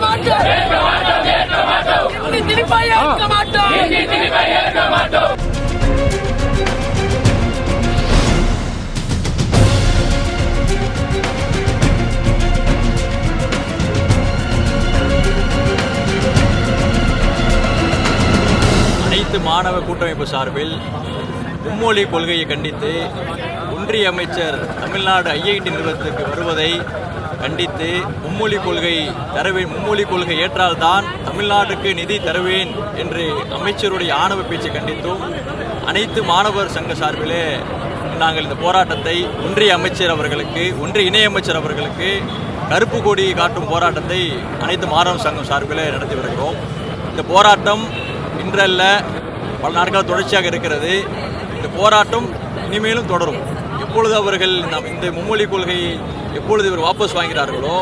மாட்டோம் ஏற்க மாட்டோம் இந்தி திருப்பி ஏற்க மாட்டோம் மாணவ கூட்டமைப்பு சார்பில் மும்மொழி கொள்கையை கண்டித்து ஒன்றிய அமைச்சர் தமிழ்நாடு ஐஐடி நிறுவனத்துக்கு வருவதை கண்டித்து மும்மொழி கொள்கை தருவேன் மும்மொழி கொள்கை ஏற்றால்தான் தமிழ்நாட்டுக்கு நிதி தருவேன் என்று அமைச்சருடைய ஆணவ பேச்சை கண்டித்தும் அனைத்து மாணவர் சங்க சார்பிலே நாங்கள் இந்த போராட்டத்தை ஒன்றிய அமைச்சர் அவர்களுக்கு ஒன்றிய இணையமைச்சர் அவர்களுக்கு கருப்பு கொடி காட்டும் போராட்டத்தை அனைத்து மாணவர் சங்கம் சார்பிலே நடத்தி வருகிறோம். இந்த போராட்டம் இன்றல்ல பல நாட்கள் தொடர்ச்சியாக இருக்கிறது. இந்த போராட்டம் இனிமேலும் தொடரும். எப்பொழுது அவர்கள் இந்த மும்மொழி கொள்கையை எப்பொழுது இவர் வாபஸ் வாங்கிறார்களோ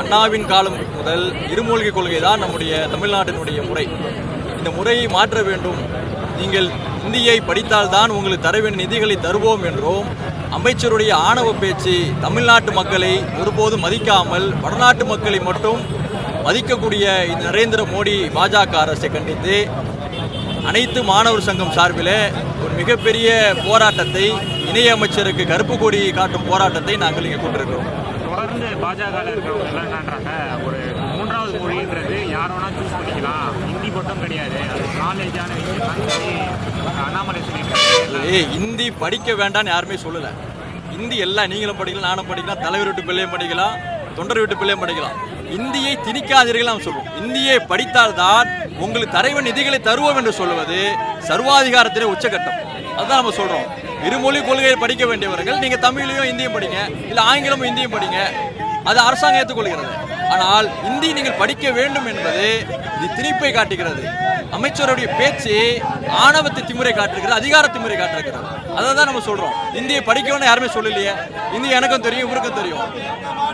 அண்ணாவின் காலம் முதல் இருமொழி கொள்கை தான் நம்முடைய தமிழ்நாட்டினுடைய முறை. இந்த முறையை மாற்ற வேண்டும். நீங்கள் இந்தியை படித்தால்தான் உங்களுக்கு தர வேண்டிய நிதிகளை தருவோம் என்றும் அமைச்சருடைய ஆணவ பேச்சு தமிழ்நாட்டு மக்களை ஒருபோதும் மதிக்காமல் வடநாட்டு மக்களை மட்டும் மதிக்கக்கூடிய நரேந்திர மோடி பாஜக அரசை கண்டித்து அனைத்து மாணவர் சங்கம் சார்பில் ஒரு மிகப்பெரிய போராட்டத்தை இணையமைச்சருக்கு கருப்பு கொடி காட்டும் போராட்டத்தை நாங்கள் இங்கே கொண்டிருக்கிறோம். தொடர்ந்து பாஜக இருக்கிறவங்க எல்லாம் என்னன்றாங்க? ஒரு மூன்றாவது மொழின்றது யார் வேணா சூஸ் பண்ணிக்கலாம். ஹிந்தி மட்டும் கிடையாது. அது நாலேஜான அண்ணாமலை இந்தி படிக்க வேண்டாம்னு யாருமே சொல்லலை. இந்தி எல்லாம் நீங்களும் படிக்கலாம் நானும் படிக்கலாம் தலைவர் வீட்டு பிள்ளையும் படிக்கலாம் தொண்டர் வீட்டு பிள்ளையும் படிக்கலாம். இந்தியை திணிக்காதீர்கள் நாம் சொல்றோம். இந்தியை படித்தால்தான் உங்களுக்கு தரைவ நிதிகளை தருவோம் என்று சொல்வது சர்வாதிகாரத்திலே உச்சகட்டம். அதுதான் நம்ம சொல்றோம். இருமொழி கொள்கையை படிக்க வேண்டியவர்கள் நீங்க தமிழையும் இந்தியும் படிங்க இல்ல ஆங்கிலமும் இந்தியும் படிங்க அது அரசாங்கம் ஏற்றுக்கொள்கிறது. ஆனால் இந்தி நீங்கள் படிக்க வேண்டும் என்பது இது திணிப்பை காட்டுகிறது. அமைச்சருடைய பேச்சு ஆணவத்தை திமுறை காட்டுகிறது அதிகார திமுறை காட்டுகிறது அதை தான் நம்ம சொல்றோம். இந்தியை படிக்கணும்னு யாருமே சொல்லலையே. இந்தி எனக்கும் தெரியும் இவருக்கும் தெரியும்.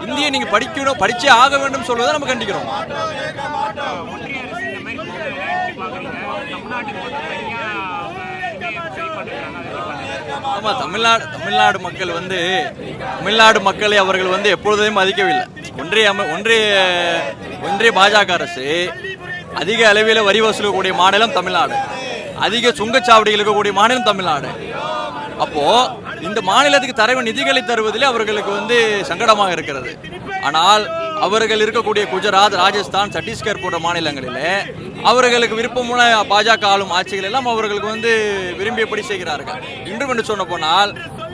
இந்தியை நீங்க படிக்கணும் படிச்சே ஆக வேண்டும் சொல்வதை நம்ம கண்டிக்கிறோம் ஒன்றிய அரசு இந்த மாதிரி கூட்டங்களை எப்படி பார்க்குறீங்க தமிழ்நாட்டுக்கு மட்டும் தனியாக அவங்க இந்தியை சரி பண்ணிருக்காங்க அதை எப்படி பண்ணுறாங்க ஆமாம் தமிழ்நாடு தமிழ்நாடு மக்கள் வந்து தமிழ்நாடு மக்களை அவர்கள் வந்து எப்பொழுதையும் மதிக்கவில்லை. ஒன்றிய அம ஒன்றிய ஒன்றிய பாஜக அரசு அதிக அளவில் வரி வசூலிக்கக்கூடிய மாநிலம் தமிழ்நாடு. அதிக சுங்கச்சாவடிகள் இருக்கக்கூடிய மாநிலம் தமிழ்நாடு. அப்போது இந்த மாநிலத்துக்கு தரவு நிதிகளை தருவதிலே அவர்களுக்கு வந்து சங்கடமாக இருக்கிறது. ஆனால் அவர்கள் இருக்கக்கூடிய குஜராத் ராஜஸ்தான் சத்தீஸ்கர் போன்ற மாநிலங்களிலே அவர்களுக்கு விருப்பமுள்ள பாஜக ஆளும் ஆட்சிகள் எல்லாம் அவர்களுக்கு வந்து விரும்பியபடி செய்கிறார்கள். இன்றும் என்று சொன்ன போனால்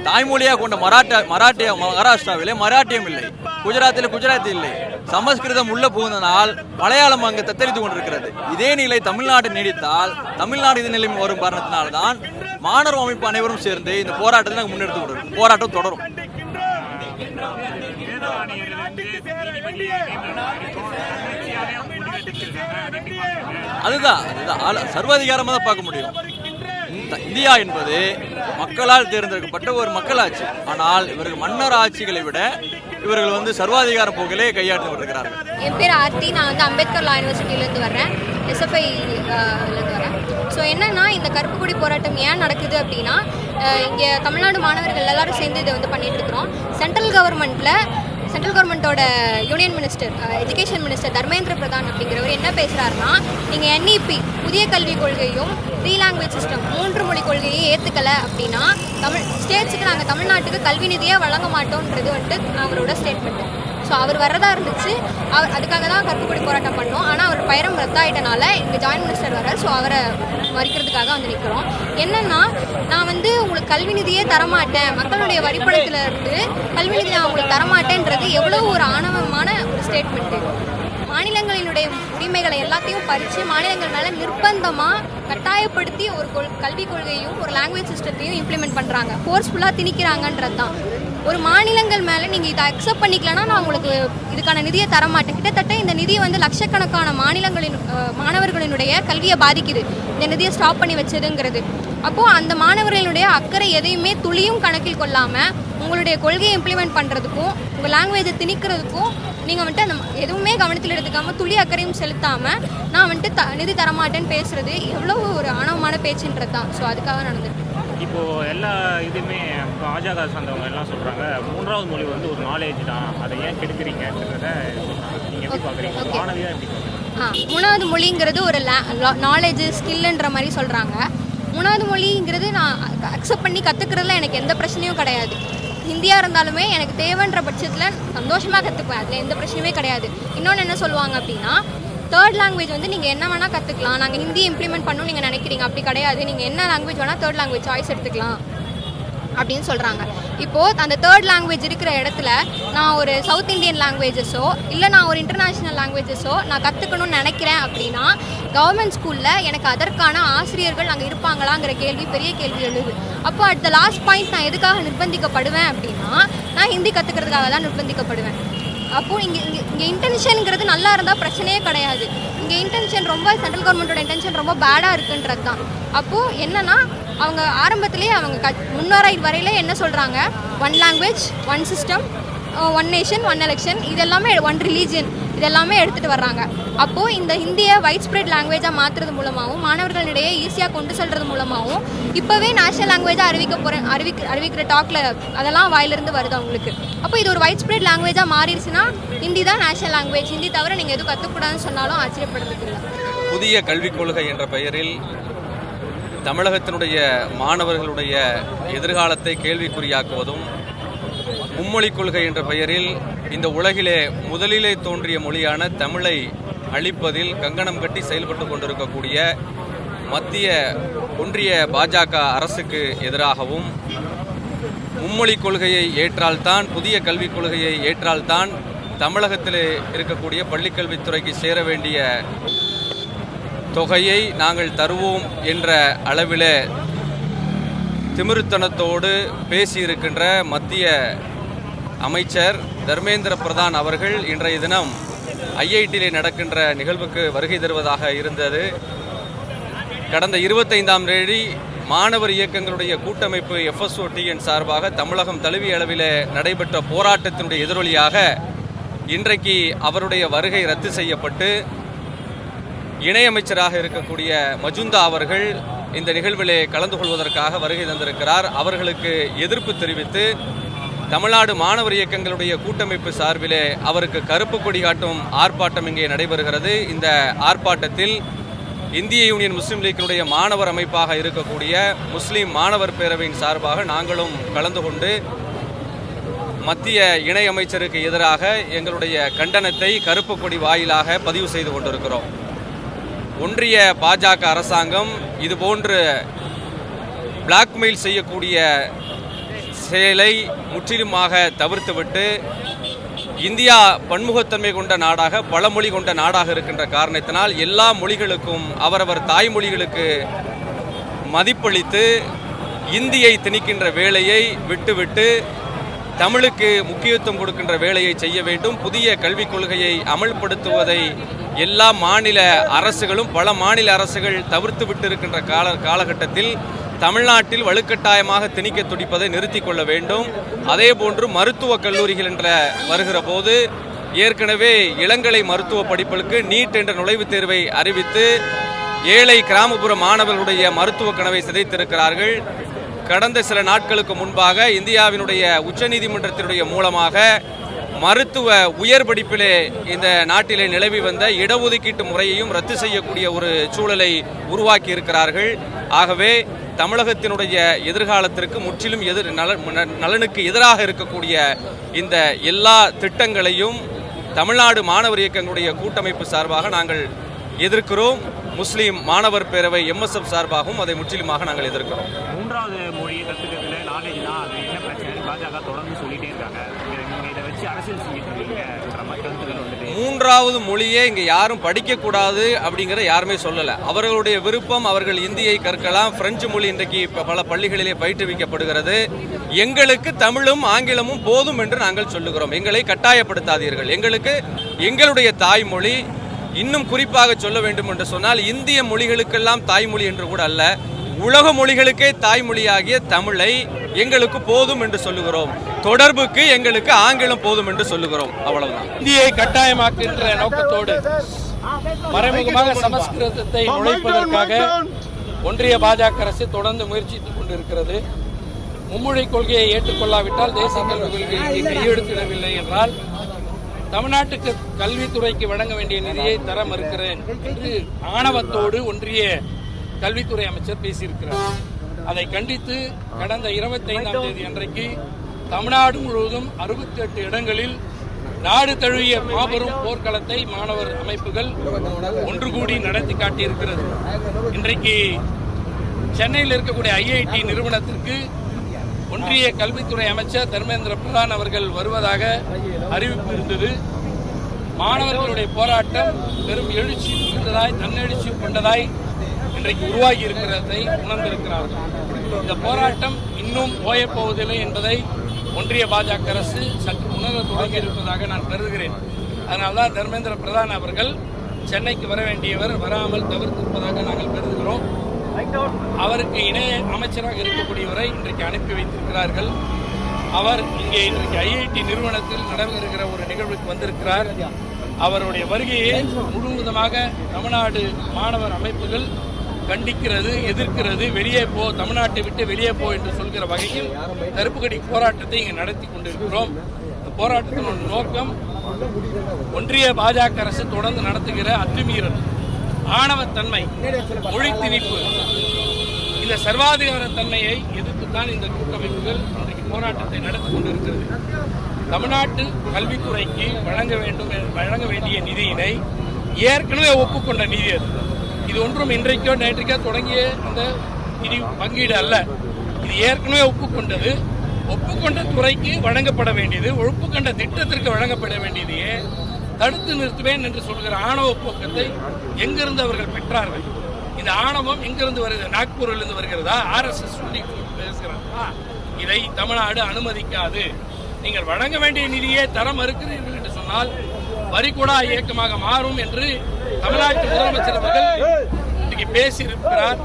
தாய்மொழியாக கொண்ட மராட்டா மராட்டிய மகாராஷ்டிராவிலே மராட்டியம் இல்லை. குஜராத்தில் குஜராத்தி இல்லை. சமஸ்கிருதம் உள்ள புகுந்தனால் மலையாளம் அங்கு தத்தளித்து கொண்டிருக்கிறது. இதே நிலை தமிழ்நாடு நீடித்தால் தமிழ்நாடு இது நிலைமை வரும் காரணத்தினால்தான் மாணவர் அமைப்பு அனைவரும் சேர்ந்து இந்த போராட்டத்தை நாங்கள் முன்னெடுத்து கொண்டிருக்கோம். போராட்டம் தொடரும். அதுதான் அதுதான். சர்வாதிகாரமாக தான் பார்க்க முடியும். இந்தியா என்பது மக்களால் தேர்ந்தெடுக்கப்பட்ட ஒரு மக்களாட்சி. ஆனால் இவர்கள் மன்னர் ஆட்சிகளை விட இவர்கள் வந்து சர்வாதிகார போக்கிலே கையாண்டு கொண்டிருக்கிறார்கள். என் பேர் ஆர்த்தி. நான் வந்து அம்பேத்கர் லா யூனிவர்சிட்டியிலேருந்து வர்றேன். எஸ்எஃப்ஐ வரேன் ஸோ என்னன்னா இந்த கருப்பு போராட்டம் ஏன் நடக்குது அப்படின்னா இங்கே தமிழ்நாடு மாணவர்கள் எல்லாரும் சேர்ந்து இதை வந்து பண்ணிட்டு இருக்கிறோம். சென்ட்ரல் கவர்மெண்ட்டில் சென்ட்ரல் கவர்மெண்ட்டோட union minister education minister Dharmendra Pradhan அப்படிங்கிறவர் என்ன பேசுகிறாருன்னா நீங்கள் என்இபி புதிய கல்விக் கொள்கையும் த்ரீ லாங்குவேஜ் சிஸ்டம் மூன்று மொழி கொள்கையை ஏற்றுக்கலை அப்படின்னா தமிழ் ஸ்டேட்ஸுக்கு நாங்கள் தமிழ்நாட்டுக்கு கல்வி நிதியே வழங்க மாட்டோன்றது வந்துட்டு அவரோட ஸ்டேட்மெண்ட் ஸோ அவர் வரதா இருந்துச்சு. அவர் அதுக்காக தான் கருப்புக்கொடி போராட்டம் பண்ணோம். ஆனால் அவர் பயணம் ரத்தாயிட்டனால இங்கே ஜாயின்ட் மினிஸ்டர் வர ஸோ அவரை மறிக்கிறதுக்காக வந்து நிற்கிறோம் என்னென்னா நான் வந்து உங்களுக்கு கல்வி நிதியே தரமாட்டேன். மக்களுடைய வரிப்பணத்தில் இருந்து கல்வி நிதி நான் உங்களுக்கு தரமாட்டேன்றது எவ்வளோ ஒரு ஆணவமான ஒரு ஸ்டேட்மெண்ட்டு மாநிலங்களினுடைய உரிமைகளை எல்லாத்தையும் பறித்து மாநிலங்கள் மேலே நிர்பந்தமாக கட்டாயப்படுத்தி ஒரு கொள் கல்விக் கொள்கையும் ஒரு லாங்குவேஜ் சிஸ்டத்தையும் இம்ப்ளிமெண்ட் பண்ணுறாங்க ஃபோர்ஸ்ஃபுல்லாக திணிக்கிறாங்கன்றது தான் ஒரு மாநிலங்கள் மேலே நீங்கள் இதை அக்செப்ட் பண்ணிக்கலன்னா நான் உங்களுக்கு இதுக்கான நிதியை தரமாட்டேன். கிட்டத்தட்ட இந்த நிதி வந்து லட்சக்கணக்கான மாநிலங்களின் மாணவர்களினுடைய கல்வியை பாதிக்குது. இந்த நிதியை ஸ்டாப் பண்ணி வச்சதுங்கிறது. அப்போது அந்த மாணவர்களுடைய அக்கறை எதையுமே துளியும் கணக்கில் கொள்ளாமல் உங்களுடைய கொள்கையை இம்ப்ளிமெண்ட் பண்ணுறதுக்கும் உங்கள் லாங்குவேஜை திணிக்கிறதுக்கும் நீங்கள் வந்துட்டு அந்த எதுவுமே கவனத்தில் எடுத்துக்காமல் துளி அக்கறையும் செலுத்தாமல் நான் வந்துட்டு த நிதி தரமாட்டேன்னு பேசுகிறது எவ்வளோ ஒரு ஆணவமான பேச்சுன்றது தான் ஸோ அதுக்காக நடந்திருக்கு இப்போது எல்லா இதுவுமே பாஜக சார்ந்தவங்க எல்லாம் சொல்றாங்க மூன்றாவது மொழி வந்து ஒரு நாலேஜ் தான். அதை ஏன் கெடுக்குறீங்கன்றத நீங்க எப்படி பாக்குறீங்க? Okay. மாணவியா எப்படி ஆ மூணாவது மொழிங்கிறது ஒரு நாலேஜ் ஸ்கில்லுன்ற மாதிரி சொல்கிறாங்க மூணாவது மொழிங்கிறது நான் அக்செப்ட் பண்ணி கற்றுக்கிறதுல எனக்கு எந்த பிரச்சனையும் கிடையாது. ஹிந்தியாக இருந்தாலுமே எனக்கு தேவைன்ற பட்சத்தில் சந்தோஷமாக கற்றுப்பேன் அதில் எந்த பிரச்சனையுமே கிடையாது. இன்னொன்று என்ன சொல்லுவாங்க அப்படின்னா தேர்ட் லாங்குவேஜ் வந்து நீங்கள் என்ன வேணால் கற்றுக்கலாம் நாங்கள் ஹிந்தி இம்ப்ளிமெண்ட் பண்ணணும் நீங்கள் நினைக்கிறீங்க. அப்படி கிடையாது. நீங்கள் என்ன லாங்குவேஜ் வேணால் தேர்ட் லாங்குவேஜ் சாய்ஸ் எடுத்துக்கலாம். அப்படின்னு சொல்கிறாங்க இப்போது அந்த தேர்ட் லாங்குவேஜ் இருக்கிற இடத்துல நான் ஒரு சவுத் இந்தியன் லாங்குவேஜஸோ இல்லை நான் ஒரு இன்டர்நேஷ்னல் லாங்குவேஜஸோ நான் கற்றுக்கணும்னு நினைக்கிறேன் அப்படின்னா கவர்மெண்ட் ஸ்கூலில் எனக்கு அதற்கான ஆசிரியர்கள் அங்கே இருப்பாங்களாங்கிற கேள்வி பெரிய கேள்வி எழுது. அப்போ அட் த லாஸ்ட் பாயிண்ட் நான் எதுக்காக நிர்பந்திக்கப்படுவேன் அப்படின்னா நான் ஹிந்தி கற்றுக்கிறதுக்காக தான் நிர்பந்திக்கப்படுவேன். அப்போது இங்கே இங்கே இங்கே இன்டென்ஷனுங்கிறது நல்லா இருந்தால் பிரச்சனையே கிடையாது. இங்கே இன்டென்ஷன் ரொம்ப சென்ட்ரல் கவர்மெண்ட்டோட இன்டென்ஷன் ரொம்ப பேடாக இருக்குன்றது தான் அப்போது என்னென்னா அவங்க ஆரம்பத்திலேயே அவங்க க முன்னோரை வரையில என்ன சொல்கிறாங்க one language one system one nation one election இது எல்லாமே ஒன் ரிலீஜியன் இதெல்லாமே எடுத்துகிட்டு வர்றாங்க. அப்போது இந்த ஹிந்தியை வைட் ஸ்ப்ரெட் லாங்குவேஜாக மாற்றுறது மூலமாகவும் மாணவர்களிடையே ஈஸியாக கொண்டு செல்கிறது மூலமாகவும் இப்போவே நேஷனல் லாங்குவேஜாக அறிவிக்க போகிறேன் அறிவிக்க அறிவிக்கிற டாக்கில் அதெல்லாம் வாயிலிருந்து வருது அவங்களுக்கு. அப்போ இது ஒரு வைட் ஸ்ப்ரெட் லாங்குவேஜாக மாறிடுச்சுன்னா ஹிந்தி தான் நேஷனல் லாங்குவேஜ் ஹிந்தி தவிர நீங்கள் எதுவும் கற்றுக்கூடாதுன்னு சொன்னாலும் ஆச்சரியப்படுறதுக்கு இல்லை. புதிய கல்விக் கொள்கை என்ற பெயரில் தமிழகத்தினுடைய மாணவர்களுடைய எதிர்காலத்தை கேள்விக்குறியாக்குவதும் மும்மொழி கொள்கை என்ற பெயரில் இந்த உலகிலே முதலிலே தோன்றிய மொழியான தமிழை அழிப்பதில் கங்கணம் கட்டி செயல்பட்டு கொண்டிருக்கக்கூடிய மத்திய ஒன்றிய பாஜக அரசுக்கு எதிராகவும் மும்மொழி கொள்கையை ஏற்றால்தான் புதிய கல்விக் கொள்கையை ஏற்றால்தான் தமிழகத்திலே இருக்கக்கூடிய பள்ளிக்கல்வித்துறைக்கு சேர வேண்டிய தொகையை நாங்கள் தருவோம் என்ற அளவில் திமிருத்தனத்தோடு பேசியிருக்கின்ற மத்திய அமைச்சர் தர்மேந்திர பிரதான் அவர்கள் இன்றைய தினம் ஐஐடியிலே நடக்கின்ற நிகழ்வுக்கு வருகை தருவதாக இருந்தது. கடந்த இருபத்தைந்தாம் தேதி மாணவர் இயக்கங்களுடைய கூட்டமைப்பு எஃப்எஸ்ஓடிஎன் சார்பாக தமிழகம் தழுவிய அளவில் நடைபெற்ற போராட்டத்தினுடைய எதிரொலியாக இன்றைக்கு அவருடைய வருகை ரத்து செய்யப்பட்டு இணையமைச்சராக இருக்கக்கூடிய மஜுந்தா அவர்கள் இந்த நிகழ்விலே கலந்து கொள்வதற்காக வருகை தந்திருக்கிறார். அவர்களுக்கு எதிர்ப்பு தெரிவித்து தமிழ்நாடு மாணவர் இயக்கங்களுடைய கூட்டமைப்பு சார்பிலே அவருக்கு கருப்பு கொடி காட்டும் ஆர்ப்பாட்டம் இங்கே நடைபெறுகிறது. இந்த ஆர்ப்பாட்டத்தில் இந்திய யூனியன் முஸ்லீம் லீக்கினுடைய மாணவர் அமைப்பாக இருக்கக்கூடிய முஸ்லீம் மாணவர் பேரவையின் சார்பாக நாங்களும் கலந்து கொண்டு மத்திய இணை அமைச்சருக்கு எதிராக எங்களுடைய கண்டனத்தை கருப்பு கொடி வாயிலாக பதிவு செய்து கொண்டிருக்கிறோம். ஒன்றிய பாஜக அரசாங்கம் இதுபோன்று பிளாக்மெயில் செய்யக்கூடிய செயலை முற்றிலுமாக தவிர்த்துவிட்டு இந்தியா பன்முகத்தன்மை கொண்ட நாடாக பழமொழி கொண்ட நாடாக இருக்கின்ற காரணத்தினால் எல்லா மொழிகளுக்கும் அவரவர் தாய்மொழிகளுக்கு மதிப்பளித்து இந்தியை திணிக்கின்ற வேலையை விட்டுவிட்டு தமிழுக்கு முக்கியத்துவம் கொடுக்கின்ற வேலையை செய்ய வேண்டும் புதிய கல்விக் கொள்கையை அமல்படுத்துவதை எல்லா மாநில அரசுகளும் பல மாநில அரசுகள் தவிர்த்து விட்டிருக்கின்ற கால காலகட்டத்தில் தமிழ்நாட்டில் வலுக்கட்டாயமாக திணிக்க துடிப்பதை நிறுத்தி கொள்ள வேண்டும். அதே போன்று மருத்துவக் கல்லூரிகள் என்ற வருகிற போது ஏற்கனவே இளங்கலை மருத்துவ படிப்புகளுக்கு நீட் என்ற நுழைவுத் தேர்வை அறிவித்து ஏழை கிராமப்புற மாணவர்களுடைய மருத்துவ கனவை சிதைத்திருக்கிறார்கள். கடந்த சில நாட்களுக்கு முன்பாக இந்தியாவினுடைய உச்சநீதிமன்றத்தினுடைய மூலமாக மருத்துவ உயர் படிப்பிலே இந்த நாட்டிலே நிலவி வந்த இடஒதுக்கீட்டு முறையையும் ரத்து செய்யக்கூடிய ஒரு சூழலை உருவாக்கி இருக்கிறார்கள் ஆகவே தமிழகத்தினுடைய எதிர்காலத்திற்கு முற்றிலும் எதிர் நலனுக்கு எதிராக இருக்கக்கூடிய இந்த எல்லா திட்டங்களையும் தமிழ்நாடு மாணவர் இயக்கங்களுடைய கூட்டமைப்பு சார்பாக நாங்கள் எதிர்க்கிறோம். முஸ்லீம் மாணவர் பேரவை எம்எஸ்எஃப் சார்பாகவும் அதை முற்றிலுமாக நாங்கள் எதிர்க்கிறோம். மூன்றாவது மொழியை கற்றுக்கிறதுல நாலேஜ் தான் அது என்ன பிரச்சனை பாஜக தொடர்ந்து சொல்லிட்டே இருக்காங்க இங்க நீங்க இதை வச்சு அரசியல் செஞ்சுட்டு மூன்றாவது மொழியை இங்கே யாரும் படிக்கக்கூடாது அப்படிங்கிற யாருமே சொல்லலை. அவர்களுடைய விருப்பம் அவர்கள் இந்தியை கற்கலாம். பிரெஞ்சு மொழி இன்றைக்கு இப்போ பல பள்ளிகளிலே பயிற்றுவிக்கப்படுகிறது. எங்களுக்கு தமிழும் ஆங்கிலமும் போதும் என்று நாங்கள் சொல்லுகிறோம். எங்களை கட்டாயப்படுத்தாதீர்கள். எங்களுக்கு எங்களுடைய தாய்மொழி இன்னும் குறிப்பாக சொல்ல வேண்டும் என்று சொன்னால் இந்திய மொழிகளுக்கெல்லாம் தாய்மொழி என்று கூட அல்ல. உலக மொழிகளுக்கே தாய்மொழியாகிய தமிழை எங்களுக்கு போதும் என்று சொல்லுகிறோம். தொடர்புக்கு எங்களுக்கு ஆங்கிலம் போதும் என்று சொல்லுகிறோம். அவ்வளவுதான். இந்தியை கட்டாயமாக்குகின்ற நோக்கத்தோடு மறைமுகமாக சமஸ்கிருதத்தை நுழைப்பதற்காக ஒன்றிய பாஜக அரசு தொடர்ந்து முயற்சித்துக் கொண்டிருக்கிறது. மும்மொழி கொள்கையை ஏற்றுக்கொள்ளாவிட்டால் தேசிய கல்விக் கொள்கையை கையெழுத்திடவில்லை என்றால் தமிழ்நாட்டுக்கு கல்வித்துறைக்கு வழங்க வேண்டிய நிதியை தர மறுக்கிறேன் என்று ஆணவத்தோடு ஒன்றிய கல்வித்துறை அமைச்சர் பேசியிருக்கிறார். அதை கண்டித்து கடந்த இருபத்தைந்தாம் தேதி அன்றைக்கு தமிழ்நாடு முழுவதும் அறுபத்தி எட்டு இடங்களில் நாடு தழுவிய மாபெரும் போர்க்களத்தை மாணவர் அமைப்புகள் ஒன்று கூடி நடத்தி காட்டியிருக்கிறது. இன்றைக்கு சென்னையில் இருக்கக்கூடிய ஐஐடி நிறுவனத்திற்கு ஒன்றிய கல்வித்துறை அமைச்சர் தர்மேந்திர பிரதான் அவர்கள் வருவதாக அறிவிப்பு இருந்தது. மாணவர்களுடைய போராட்டம் பெரும் எழுச்சி கொண்டதாய் தன்னெழுச்சி கொண்டதாய் இன்றைக்கு உருவாகி இருக்கிறதை உணர்ந்திருக்கிறார்கள். இந்த போராட்டம் இன்னும் ஓயப்போவதில்லை என்பதை ஒன்றிய பாஜக அரசு சற்று உணர தொடங்கி இருப்பதாக நான் கருதுகிறேன். அதனால்தான் தர்மேந்திர பிரதான் அவர்கள் சென்னைக்கு வர வேண்டியவர் வராமல் தவிர்த்திருப்பதாக நாங்கள் கருதுகிறோம். அவருக்கு இணைய அமைச்சராக இருக்கக்கூடியவரை இன்றைக்கு அனுப்பி வைத்திருக்கிறார்கள். அவர் இங்கே இன்றைக்கு ஐஐடி நிறுவனத்தில் நடைபெறுகிற ஒரு நிகழ்வுக்கு வந்திருக்கிறார். அவருடைய வருகையை முழுவதுமாக தமிழ்நாடு மாணவர் அமைப்புகள் கண்டிக்கிறது எதிர்க்கிறது வெளியே போ தமிழ்நாட்டை விட்டு வெளியே போ என்று சொல்கிற வகையில் கருப்புக்கடி போராட்டத்தை இங்கே நடத்தி கொண்டிருக்கிறோம். இந்த போராட்டத்தின் நோக்கம் ஒன்றிய பாஜக அரசு தொடர்ந்து நடத்துகிற அத்துமீறல் ஆணவத்தன்மை மொழி திணிப்பு இந்த சர்வாதிகார தன்மையை எதிர்த்துத்தான் இந்த கூட்டமைப்புகள் இன்றைக்கு போராட்டத்தை நடத்தி கொண்டிருக்கிறது. தமிழ்நாட்டு கல்வித்துறைக்கு வழங்க வேண்டும் வழங்க வேண்டிய நிதியினை ஏற்கனவே ஒப்புக்கொண்ட நிதி அது. இது ஒன்றும் இன்றைக்கோ நேற்றைக்கோ தொடங்கிய அந்த நிதி பங்கீடு அல்ல. இது ஏற்கனவே ஒப்புக்கொண்டது. ஒப்புக்கொண்ட துறைக்கு வழங்கப்பட வேண்டியது ஒப்புக்கொண்ட திட்டத்திற்கு வழங்கப்பட வேண்டியதையே தடுத்து நிறுத்துவேன் என்று சொல்கிற ஆணவ போக்கத்தை எங்கிருந்து அவர்கள் பெற்றார்கள்? இந்த ஆணவம் எங்கிருந்து வருகிறது? நாக்பூரில் இருந்து வருகிறதா ஆர்எஸ்எஸ் சொல்லி பேசுகிறார்களா இதை தமிழ்நாடு அனுமதிக்காது. நீங்கள் வழங்க வேண்டிய நிதியை தர மறுக்கிறீர்கள் என்று சொன்னால் வரிகுடா இயக்கமாக மாறும் என்று தமிழ்நாட்டு முதலமைச்சர் அவர்கள் இன்னைக்கு பேசியிருக்கிறார்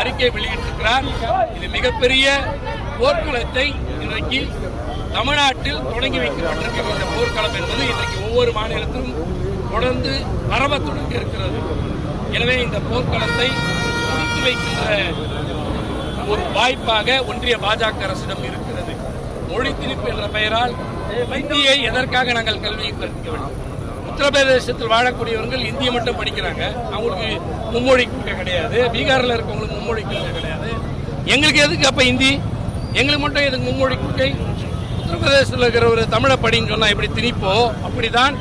அறிக்கை வெளியிட்டிருக்கிறார். இது மிகப்பெரிய போர்க்களத்தை இன்றைக்கு தமிழ்நாட்டில் தொடங்கி வைக்கப்பட்டிருக்கிற இந்த போர்க்களம் என்பது இன்றைக்கு ஒவ்வொரு மாநிலத்திலும் தொடர்ந்து பரவ தொடங்கி இருக்கிறது. எனவே இந்த போர்க்களத்தை முடித்து வைக்கின்ற ஒரு வாய்ப்பாக ஒன்றிய பாஜக அரசிடம் இருக்கிறது. மொழி திணிப்பு என்ற பெயரால் இந்தியை எதற்காக நாங்கள் கல்வியை கற்பிக்க வேண்டும்? உத்தரப்பிரதேசத்தில் வாழக்கூடியவர்கள் இந்தியை மட்டும் படிக்கிறாங்க. அவங்களுக்கு மும்மொழி கொள்கை கிடையாது. பீகாரில் இருக்கவங்களுக்கு மும்மொழி கொள்கை கிடையாது. எங்களுக்கு எதுக்கு அப்போ இந்தி எங்களுக்கு மட்டும் எதுக்கு மும்மொழி கொள்கை உத்தரப்பிரதேசத்தில் இருக்கிற ஒரு தமிழை படின்னு சொன்னால் எப்படி திணிப்போ அப்படிதான்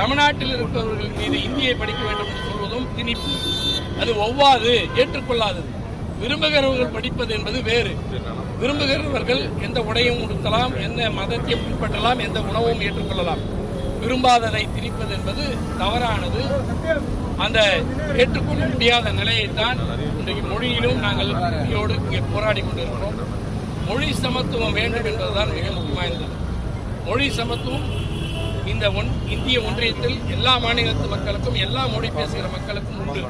தமிழ்நாட்டில் இருக்கிறவர்கள் மீது இந்தியை படிக்க வேண்டும் என்று சொல்வதும் திணிப்பு. அது ஒவ்வாது ஏற்றுக்கொள்ளாதது விரும்புகிறவர்கள் படிப்பது என்பது வேறு. விரும்புகிறவர்கள் எந்த உடையும் உடுத்தலாம் எந்த மதத்தையும் பின்பற்றலாம் எந்த உணவும் ஏற்றுக்கொள்ளலாம். விரும்பாததை திணிப்பது என்பது தவறானது. அந்த ஏற்றுக்கொள்ள முடியாத நிலையைத்தான் இன்றைக்கு மொழியிலும் நாங்கள் மொழியோடு இங்கே போராடி கொண்டிருக்கிறோம். மொழி சமத்துவம் வேண்டும் என்பதுதான் மிக முக்கியமானது. மொழி சமத்துவம் இந்த ஒன் இந்திய ஒன்றியத்தில் எல்லா மாநிலத்து மக்களுக்கும் எல்லா மொழி பேசுகிற மக்களுக்கும் உண்டு.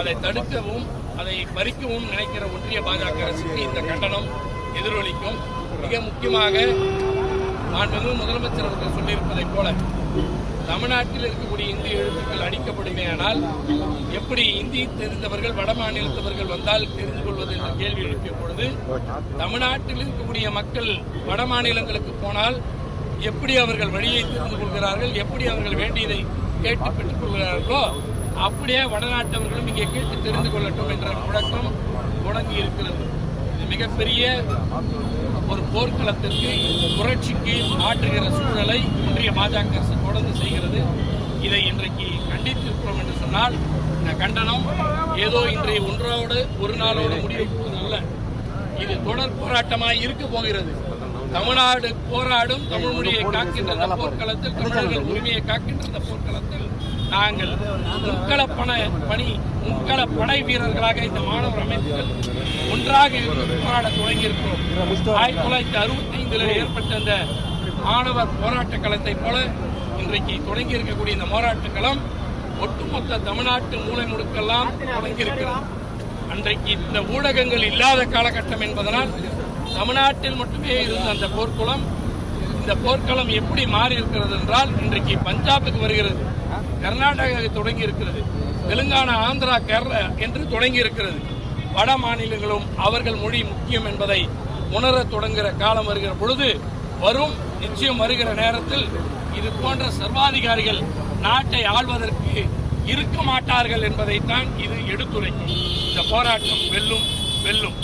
அதை தடுக்கவும் அதை பறிக்கவும் நினைக்கிற ஒன்றிய பாஜக அரசுக்கு இந்த கண்டனம் எதிரொலிக்கும். மிக முக்கியமாக மாண்புமிகு முதலமைச்சர் அவர்கள் சொல்லியிருப்பதைப் போல தமிழ்நாட்டில் இருக்கக்கூடிய இந்திய எழுத்துக்கள் அடிக்கப்படுமேயானால் எப்படி இந்தி தெரிந்தவர்கள் வட மாநிலத்தவர்கள் வந்தால் தெரிந்து கொள்வது என்ற கேள்வி எழுப்பிய பொழுது தமிழ்நாட்டில் இருக்கக்கூடிய மக்கள் வட மாநிலங்களுக்கு போனால் எப்படி அவர்கள் வழியை தெரிந்து கொள்கிறார்கள் எப்படி அவர்கள் வேண்டியதை கேட்டு பெற்றுக் கொள்கிறார்களோ அப்படியே வடநாட்டவர்களும் இங்கே கேட்டு தெரிந்து கொள்ளட்டும் என்ற முழக்கம் தொடங்கி இருக்கிறது. இது மிகப்பெரிய ஒரு போர்க்களத்திற்கு புரட்சிக்கு மாற்றுகிற சூழலை இன்றைய பாஜக அரசு தொடர்ந்து செய்கிறது. இதை இன்றைக்கு கண்டித்திருக்கிறோம் என்று சொன்னால் இந்த கண்டனம் ஏதோ இன்றைய ஒன்றோடு ஒரு நாளோடு முடிவு அல்ல. இது தொடர் போராட்டமாய் இருக்க போகிறது. தமிழ்நாடு போராடும் தமிழ் மொழியை காக்கின்ற போர்க்களத்தில் தமிழர்கள் உரிமையை காக்கின்ற போர்க்களத்தில் நாங்கள் முன்கள பண பணி முன்கள படை வீரர்களாக இந்த மாணவர் அமைப்புகள் ஒன்றாக இருந்து போராட தொடங்கியிருக்கிறோம். ஆயிரத்தி தொள்ளாயிரத்தி அறுபத்தி ஐந்தில் ஏற்பட்ட இந்த மாணவர் போராட்ட களத்தை போல இன்றைக்கு தொடங்கி இருக்கக்கூடிய இந்த போராட்ட களம் ஒட்டுமொத்த தமிழ்நாட்டு மூலை முடுக்கெல்லாம் தொடங்கியிருக்கிறோம் அன்றைக்கு இந்த ஊடகங்கள் இல்லாத காலகட்டம் என்பதனால் தமிழ்நாட்டில் மட்டுமே இருந்த அந்த போர்க்குளம் இந்த போர்க்களம் எப்படி மாறி இருக்கிறது என்றால் இன்றைக்கு பஞ்சாபுக்கு வருகிறது. கர்நாடகா தொடங்கி இருக்கிறது தெலுங்கானா ஆந்திரா கேரளா என்று தொடங்கி இருக்கிறது வட மாநிலங்களும் அவர்கள் மொழி முக்கியம் என்பதை உணரத் தொடங்குகிற காலம் வருகிற பொழுது வரும் நிச்சயம் வருகிற நேரத்தில் இது போன்ற சர்வாதிகாரிகள் நாட்டை ஆள்வதற்கு இருக்க மாட்டார்கள் என்பதைத்தான் இது எடுத்துரைக்கும். இந்த போராட்டம் வெல்லும் வெல்லும்.